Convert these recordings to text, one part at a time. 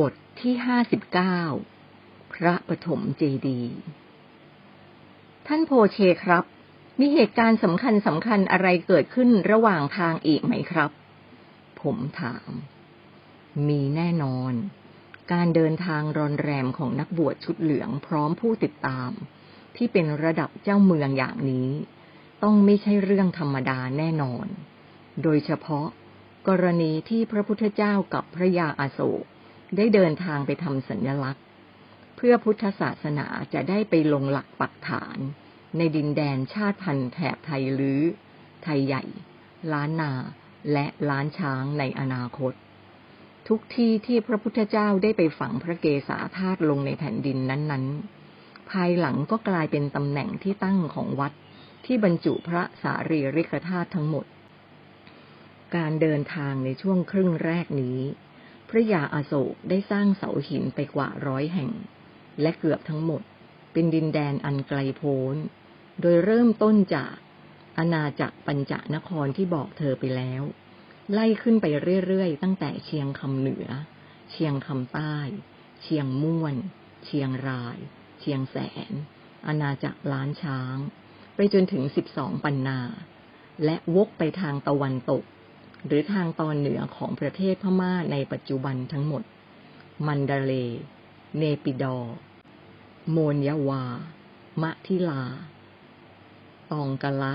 บทที่ห้าสิบเก้าพระปฐมเจดี ท่านโพเชครับ มีเหตุการณ์สำคัญสำคัญอะไรเกิดขึ้นระหว่างทางอีกไหมครับ ผมถาม มีแน่นอน การเดินทางรอนแรมของนักบวชชุดเหลืองพร้อมผู้ติดตาม ที่เป็นระดับเจ้าเมืองอย่างนี้ ต้องไม่ใช่เรื่องธรรมดาแน่นอน โดยเฉพาะ กรณีที่พระพุทธเจ้ากับพระยาอาโศก ได้เดินทางไปทำสัญลักษณ์ เพื่อพุทธศาสนาจะได้ไปลงหลักปักฐาน ในดินแดนชาติพันธุ์แถบไทยลื้อ ไทยใหญ่ ล้านนา และล้านช้างในอนาคต ทุกที่ที่พระพุทธเจ้าได้ไปฝังพระเกศาธาตุลงในแผ่นดินนั้นๆ ภายหลังก็กลายเป็นตำแหน่งที่ตั้งของวัดที่บรรจุพระสารีริกธาตุทั้งหมด การเดินทางในช่วงครึ่งแรกนี้ พระยาอาโศกได้สร้างเสาหินไปกว่าร้อยแห่ง และเกือบทั้งหมด เป็นดินแดนอันไกลโพ้น โดยเริ่มต้นจากอาณาจักรปัญจนครที่บอกเธอไปแล้ว ไล่ขึ้นไปเรื่อยๆ ตั้งแต่เชียงคำเหนือ เชียงคำใต้ เชียงม่วน เชียงราย เชียงแสน อาณาจักรล้านช้าง ไปจนถึงสิบสองปันนา และวกไปทางตะวันตก หรือทางตอนเหนือของประเทศพม่าในปัจจุบันทั้งหมด มันดาเล เนปิดอ โมนยาวา มะทิลา ตองกะละ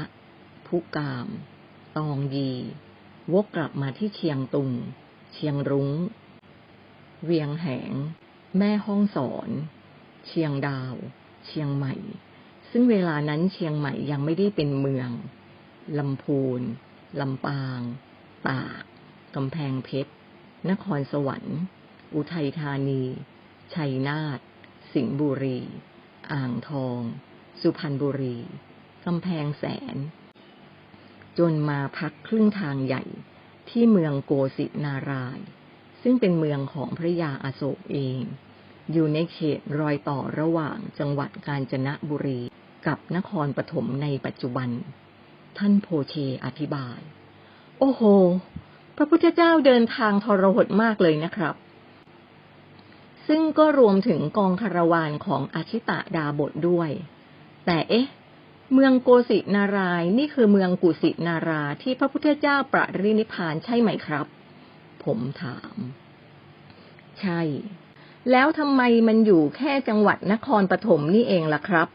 พุกาม ตองยี วกกลับมาที่เชียงตุง เชียงรุง้ง เวียงแหง แม่ห้องสอน เชียงดาว เชียงใหม่ ซึ่งเวลานั้นเชียงใหม่ยังไม่ได้เป็นเมือง ลำพูน ลำปาง ตากกำแพงเพชร นครสวรรค์ อุทัยธานี ชัยนาท สิงห์บุรี อ่างทอง สุพรรณบุรี กำแพงแสน จนมาพักครึ่งทางใหญ่ที่เมืองโกสินาราย ซึ่งเป็นเมืองของพระยาอาโศกเอง อยู่ในเขตรอยต่อระหว่างจังหวัดกาญจนบุรีกับนครปฐมในปัจจุบัน ท่านโพเชอธิบาย โอ้โห พระพุทธเจ้าเดินทางทรหดมากเลยนะครับ ซึ่งก็รวมถึงกองคารวานของอาชิตะดาบทด้วย แต่เอ๊ะ เมืองโกสินารายนี่คือเมืองกุสินาราที่พระพุทธเจ้าประรินิพานใช่ไหมครับ ผมถาม ใช่ แล้วทำไมมันอยู่แค่จังหวัดนครปฐมนี่เองล่ะครับ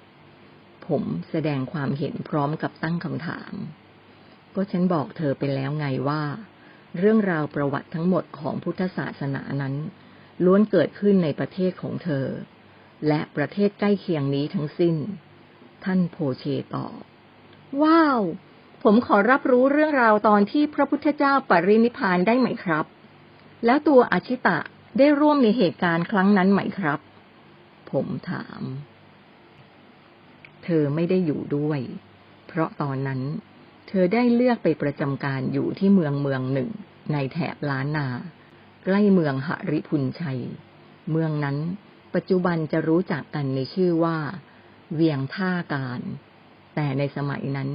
ผมแสดงความเห็นพร้อมกับตั้งคำถาม ก็ฉันบอกเธอไปแล้วไงว่า เรื่องราวประวัติทั้งหมดของพุทธศาสนานั้น ล้วนเกิดขึ้นในประเทศของเธอ และประเทศใกล้เคียงนี้ทั้งสิ้น ท่านโพเชตอบว้าว ผมขอรับรู้เรื่องราวตอนที่พระพุทธเจ้าปรินิพานได้ไหมครับ แล้วตัวอาชิตะได้ร่วมในเหตุการณ์ครั้งนั้นไหมครับ ผมถาม เธอไม่ได้อยู่ด้วย เพราะตอนนั้น เธอได้เลือกไปประจำการอยู่ที่เมืองเมืองหนึ่ง ในแถบล้านนา ใกล้เมืองหริพุนชัย เมืองนั้นปัจจุบันจะรู้จักกันในชื่อว่า เวียงท่าการ แต่ในสมัยนั้น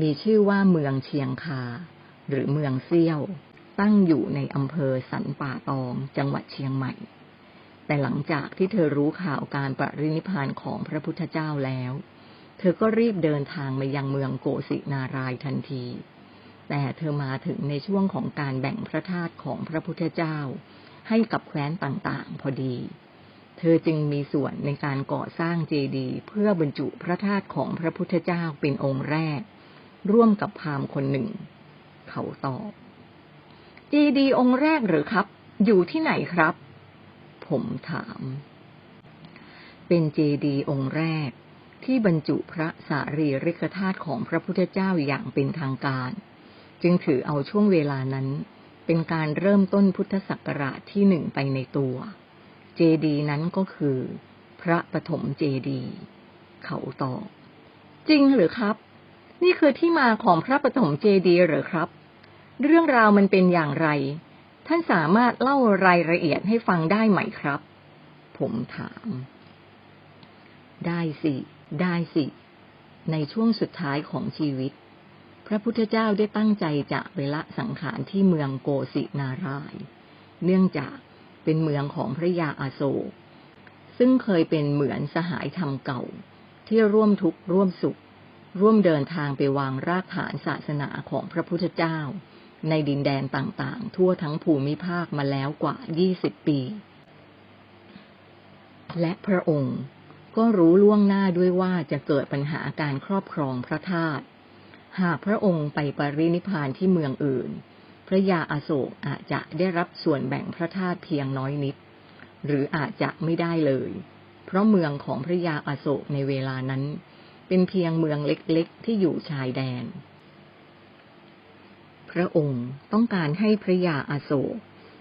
มีชื่อว่าเมืองเชียงคา หรือเมืองเซี่ยว ตั้งอยู่ในอำเภอสันป่าตอง จังหวัดเชียงใหม่ แต่หลังจากที่เธอรู้ข่าวการปรินิพานของพระพุทธเจ้าแล้ว เธอก็รีบเดินทางมายังเมืองโกสินารายทันที แต่เธอมาถึงในช่วงของการแบ่งพระธาตุของพระพุทธเจ้า ให้กับแคว้นต่างๆ พอดี เธอจึงมีส่วนในการก่อสร้างเจดีย์เพื่อบรรจุพระธาตุของพระพุทธเจ้าเป็นองค์แรก ร่วมกับพามคนหนึ่ง เขาตอบเจดีย์องค์แรกหรือครับ อยู่ที่ไหนครับ ผมถาม เป็นเจดีย์องค์แรก ที่บรรจุพระสารีริกธาตุของพระพุทธเจ้าอย่างเป็นทางการ จึงถือเอาช่วงเวลานั้น เป็นการเริ่มต้นพุทธศักราชที่หนึ่งไปในตัว เจดีนั้นก็คือ พระปฐมเจดี เขาตอบจริงหรือครับ นี่คือที่มาของพระปฐมเจดีหรือครับ เรื่องราวมันเป็นอย่างไร ท่านสามารถเล่ารายละเอียดให้ฟังได้ไหมครับ ผมถาม ได้สิ ได้สิ ในช่วงสุดท้ายของชีวิต พระพุทธเจ้าได้ตั้งใจจะไปละสังขารที่เมืองโกสินาราย เนื่องจากเป็นเมืองของพระยาอาโศก ซึ่งเคยเป็นเหมือนสหายธรรมเก่า ที่ร่วมทุกข์ร่วมสุข ร่วมเดินทางไปวางรากฐานศาสนาของพระพุทธเจ้า ในดินแดนต่างๆ ทั่วทั้งภูมิภาคมาแล้วกว่า 20 ปี และพระองค์ ก็รู้ล่วงหน้าด้วยว่าจะเกิดปัญหาการครอบครองพระธาตุหากพระองค์ไปปรินิพานที่เมืองอื่น พระยาอาโศกอาจจะได้รับส่วนแบ่งพระธาตุเพียงน้อยนิด หรืออาจจะไม่ได้เลย เพราะเมืองของพระยาอาโศกในเวลานั้น เป็นเพียงเมืองเล็กๆ ที่อยู่ชายแดน พระองค์ต้องการให้พระยาอาโศก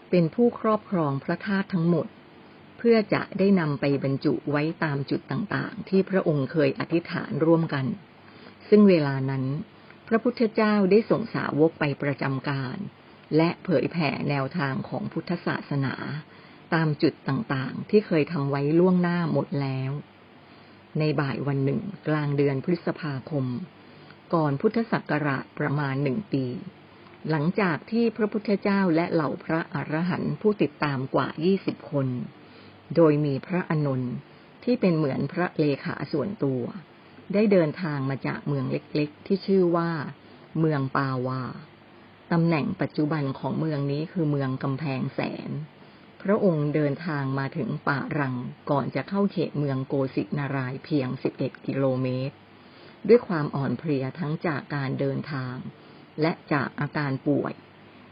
เป็นผู้ครอบครองพระธาตุทั้งหมด เพื่อจะได้นำไปบรรจุไว้ตามจุดต่างๆ ที่พระองค์เคยอธิษฐานร่วมกัน ซึ่งเวลานั้น พระพุทธเจ้าได้ส่งสาวกไปประจำการ และเผยแผ่แนวทางของพุทธศาสนา ตามจุดต่างๆ ที่เคยทำไว้ล่วงหน้าหมดแล้ว ในบ่ายวันหนึ่งกลางเดือนพฤษภาคม ก่อนพุทธศักราชประมาณหนึ่งปีหลังจากที่พระพุทธเจ้าและเหล่าพระอรหันต์ผู้ติดตามกว่ายี่สิบคน โดยมีพระอนุนที่เป็นเหมือนพระเลขาส่วนตัว ได้เดินทางมาจากเมืองเล็กๆ ที่ชื่อว่า เมืองปาวาตำแหน่งปัจจุบันของเมืองนี้คือเมืองกำแพงแสน พระองค์เดินทางมาถึงป่ารังก่อนจะเข้าเขตเมืองโกสินารายเพียง 11 กิโลเมตร ด้วยความอ่อนเพลียทั้งจากการเดินทาง และจากอาการป่วย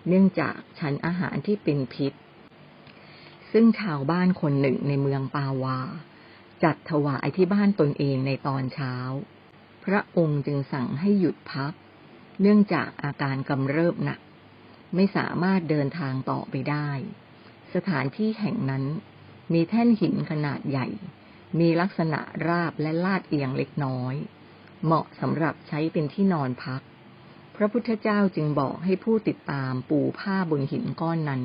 เนื่องจากฉันอาหารที่เป็นพิษ ซึ่งชาวบ้านคนหนึ่งในเมืองปาวา จัดถวายที่บ้านตนเองในตอนเช้า พระองค์จึงสั่งให้หยุดพัก เนื่องจากอาการกำเริบหนัก ไม่สามารถเดินทางต่อไปได้ สถานที่แห่งนั้นมีแท่นหินขนาดใหญ่ มีลักษณะราบและลาดเอียงเล็กน้อย เหมาะสำหรับใช้เป็นที่นอนพัก พระพุทธเจ้าจึงบอกให้ผู้ติดตามปูผ้าบนหินก้อนนั้น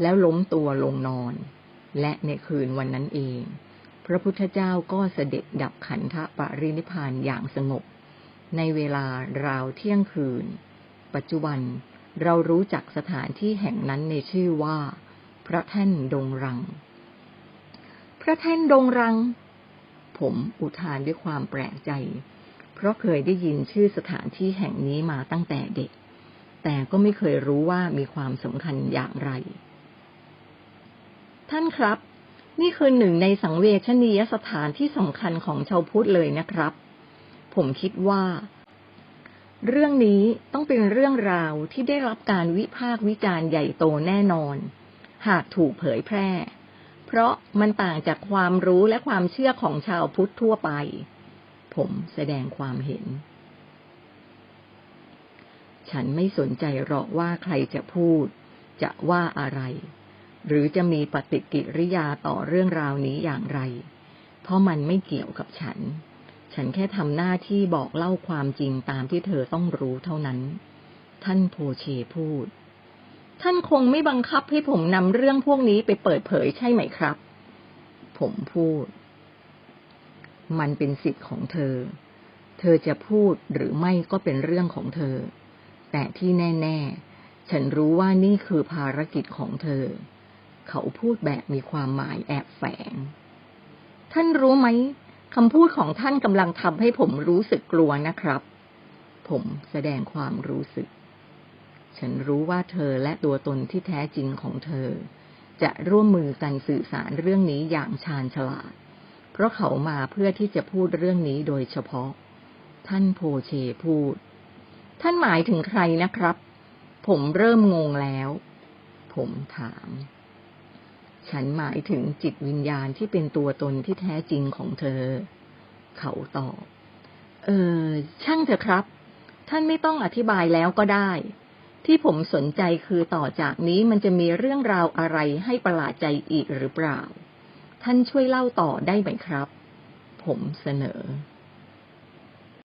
แล้วล้มตัวลงนอน และในคืนวันนั้นเอง พระพุทธเจ้าก็เสด็จดับขันธปรินิพานอย่างสงบ ในเวลาราวเที่ยงคืน ปัจจุบันเรารู้จักสถานที่แห่งนั้นในชื่อว่า พระแท่นดงรัง พระแท่นดงรัง ผมอุทานด้วยความแปลกใจ เพราะเคยได้ยินชื่อสถานที่แห่งนี้มาตั้งแต่เด็ก แต่ก็ไม่เคยรู้ว่ามีความสำคัญอย่างไร ท่านครับ นี่คือหนึ่งในสังเวชนียสถานที่สำคัญของชาวพุทธเลยนะครับ ผมคิดว่า เรื่องนี้ต้องเป็นเรื่องราวที่ได้รับการวิพากษ์วิจารณ์ใหญ่โตแน่นอน หากถูกเผยแพร่ เพราะมันต่างจากความรู้และความเชื่อของชาวพุทธทั่วไป ผมแสดงความเห็น ฉันไม่สนใจหรอกว่าใครจะพูดจะว่าอะไร หรือจะมีปฏิกิริยาต่อเรื่องราวนี้อย่างไร เพราะมันไม่เกี่ยวกับฉัน ฉันแค่ทำหน้าที่บอกเล่าความจริงตามที่เธอต้องรู้เท่านั้น ท่านโพเชพูด ท่านคงไม่บังคับให้ผมนำเรื่องพวกนี้ไปเปิดเผยใช่ไหมครับ ผมพูด มันเป็นสิทธิ์ของเธอ เธอจะพูดหรือไม่ก็เป็นเรื่องของเธอ แต่ที่แน่ ๆ ฉันรู้ว่านี่คือภารกิจของเธอ เขาพูดแบบมีความหมายแอบแฝง ท่านรู้ไหมคำพูดของท่านกำลังทำให้ผมรู้สึกกลัวนะครับ ผมแสดงความรู้สึก ฉันรู้ว่าเธอและตัวตนที่แท้จริงของเธอ จะร่วมมือกันสื่อสารเรื่องนี้อย่างชาญฉลาด เพราะเขามาเพื่อที่จะพูดเรื่องนี้โดยเฉพาะ ท่านโพเชพูด ท่านหมายถึงใครนะครับ ผมเริ่มงงแล้ว ผมถาม ฉันหมายถึงจิตวิญญาณที่เป็นตัวตนที่แท้จริงของเธอ เขาตอบ เออ ช่างเถอะครับ ท่านไม่ต้องอธิบายแล้วก็ได้ ที่ผมสนใจคือต่อจากนี้มันจะมีเรื่องราวอะไรให้ประหลาดใจอีกหรือเปล่า ท่านช่วยเล่าต่อได้ไหมครับ ผมเสนอ